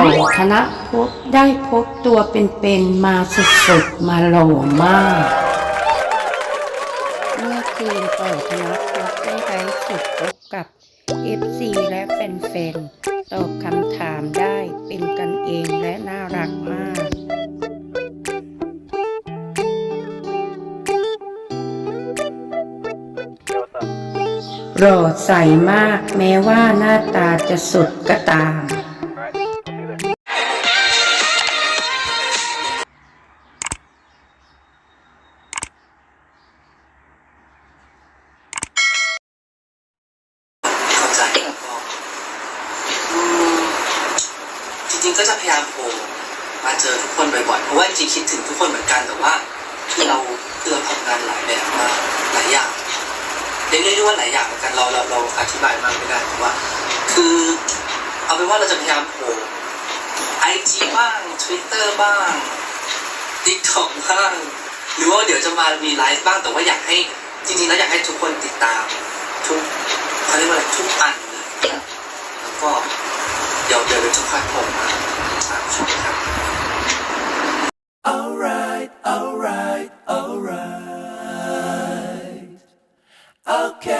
ต่อธนภพได้พบตัวเป็นๆมาสุดๆมาหล่อมาก เมื่อคืนต่อธนภพได้ไลฟ์สดพบกับ FC และแฟนๆตอบคำถามได้เป็นกันเองและน่ารักมากหล่อใสมากแม้ว่าหน้าตาจะสดก็ตาม ริงๆก็จะพยายามโทรมาเจอทุกคนบ่อยๆเพราะว่าจริงคิดถึงทุกคนเหมือนกันแต่ว่าคือเราคือเราทำงานหลายแบบมาหลายอย่างเรียกได้ว่าหลายอย่างเหมือนกันเราเราเราอธิบายมากไม่ได้แต่ว่า คือเอาเป็นว่าเราจะพยายามโผล่ไอจีบ้าง Twitter บ้าง TikTok บ้างหรือว่าเดี๋ยวจะมามีไลฟ์บ้างแต่ว่าอยากให้จริงๆแล้วอยากให้ทุกคนติดตามทุกเขาเรียกว่าอะไรทุกอัน เดี๋ยวเดี๋ยวจะค่อยผมมาครับ alright alright alright. Okay.